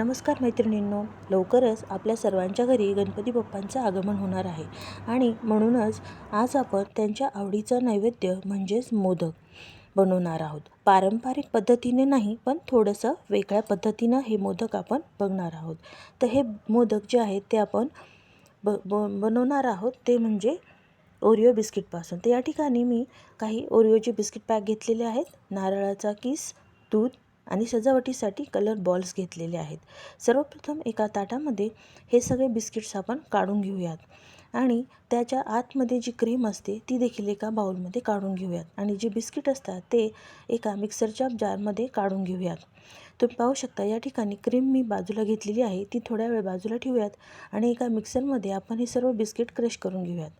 नमस्कार मैत्रिणींनो लवकरच आपल्या सर्वांच्या घरी गणपती बाप्पांचं आगमन होणार आहे. आणि म्हणूनच आज आपण त्यांच्या आवडीचं नैवेद्य म्हणजेच मोदक बनवणार आहोत. पारंपरिक पद्धतीने नाही पण थोडंसं वेगळ्या पद्धतीनं हे मोदक आपण बघणार आहोत. तर हे मोदक जे आहेत ते आपण ब ब बनवणार आहोत ते म्हणजे ओरिओ बिस्किटपासून. तर या ठिकाणी मी काही ओरिओचे बिस्किट पॅक घेतलेले आहेत. नारळाचा किस दूध आणि सजावटीसाठी कलर बॉल्स घेतलेले आहेत. सर्वप्रथम एका ताटामध्ये हे सगळे बिस्किट्स आपण काढून घेऊयात. आणि त्याच्या आतमध्ये जी क्रीम असते ती देखील एका बाउलमध्ये काढून घेऊयात. आणि जे बिस्किट असतात ते एका मिक्सरच्या जारमध्ये काढून घेऊयात. तुम्ही पाहू शकता या ठिकाणी क्रीम मी बाजूला घेतलेली आहे. ती थोड्या वेळ बाजूला ठेवूयात आणि एका मिक्सरमध्ये आपण हे सर्व बिस्किट क्रश करून घेऊयात.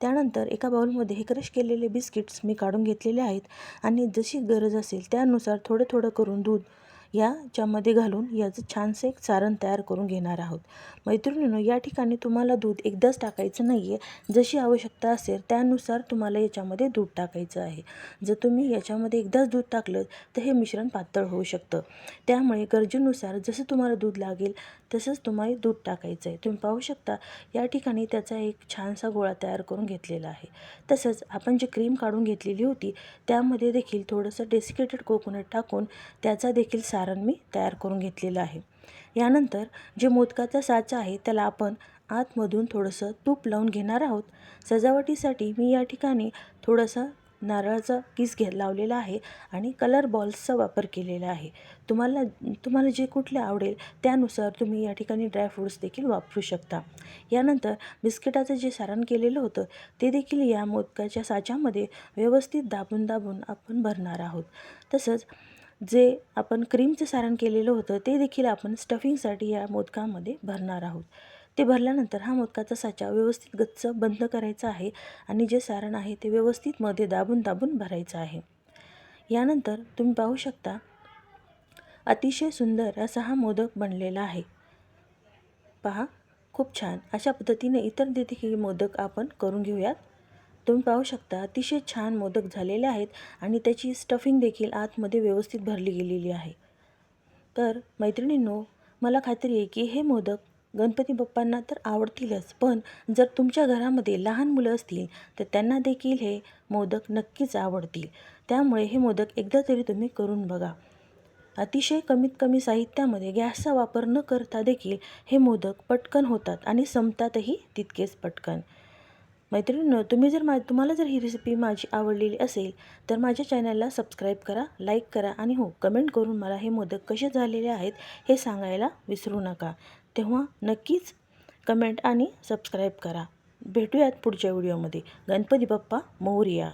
त्यानंतर एका बाउलमध्ये हे क्रश केलेले बिस्किट्स मी काढून घेतलेले आहेत आणि जशी गरज असेल त्यानुसार थोडं थोडं करून दूध याच्यामध्ये घालून याचं छानसं एक सारण तयार करून घेणार आहोत. मैत्रिणीनं या ठिकाणी तुम्हाला दूध एकदाच टाकायचं नाही आहे जशी आवश्यकता असेल त्यानुसार तुम्हाला याच्यामध्ये दूध टाकायचं आहे. जर तुम्ही याच्यामध्ये एकदाच दूध टाकलं तर हे मिश्रण पातळ होऊ शकतं. त्यामुळे गरजेनुसार जसं तुम्हाला दूध लागेल तसंच तुम्हाला दूध टाकायचं आहे तुम्ही पाहू शकता या ठिकाणी त्याचा एक छानसा गोळा तयार करून घेतलेला आहे. तसंच आपण जी क्रीम काढून घेतलेली होती त्यामध्ये देखील थोडंसं डेसिकेटेड कोकोनट टाकून त्याचा देखील सार सारण मी तयार करून घेतलेलं आहे. यानंतर जे मोदकाचा साचा आहे त्याला आपण आतमधून थोडंसं तूप लावून घेणार आहोत. सजावटीसाठी मी या ठिकाणी थोडंसं नारळाचा किस घे लावलेला आहे आणि कलर बॉल्सचा वापर केलेला आहे. तुम्हाला तुम्हाला जे कुठले आवडेल त्यानुसार तुम्ही या ठिकाणी ड्रायफ्रूट्स देखील वापरू शकता. यानंतर बिस्किटाचं जे सारण केलेलं होतं ते देखील या मोदकाच्या साच्यामध्ये व्यवस्थित दाबून दाबून आपण भरणार आहोत. तसंच जे आपण क्रीमचं सारण केलेलं होतं ते देखील आपण स्टफिंगसाठी या मोदकामध्ये भरणार आहोत. ते भरल्यानंतर हा मोदकाचा साचा व्यवस्थित गच्च बंद करायचा आहे आणि जे सारण आहे ते व्यवस्थित मध्ये दाबून दाबून भरायचं आहे. यानंतर तुम्ही पाहू शकता अतिशय सुंदर असा हा मोदक बनलेला आहे. पहा खूप छान. अशा पद्धतीने इतर देखील मोदक आपण करून घेऊयात. तुम्ही पाहू शकता अतिशय छान मोदक झालेले आहेत आणि त्याची स्टफिंग देखील आतमध्ये व्यवस्थित भरली गेलेली आहे. तर मैत्रिणींनो मला खात्री आहे की हे मोदक गणपती बाप्पांना तर आवडतीलच पण जर तुमच्या घरामध्ये लहान मुलं असतील तर त्यांना देखील हे मोदक नक्कीच आवडतील. त्यामुळे हे मोदक एकदा तरी तुम्ही करून बघा. अतिशय कमीत कमी साहित्यामध्ये गॅसचा वापर न करता देखील हे मोदक पटकन होतात आणि संपतातही तितकेच पटकन. मैत्रिणींनो तुम्ही जर मा तुम्हाला जर ही रेसिपी माझी आवडलेली असेल तर माझ्या चॅनलला सबस्क्राईब करा लाईक करा आणि हो कमेंट करून मला हे मोदक कसे झालेले आहेत हे सांगायला विसरू नका. तेव्हा नक्कीच कमेंट आणि सबस्क्राईब करा. भेटूयात पुढच्या व्हिडिओमध्ये गणपती बाप्पा मोरया.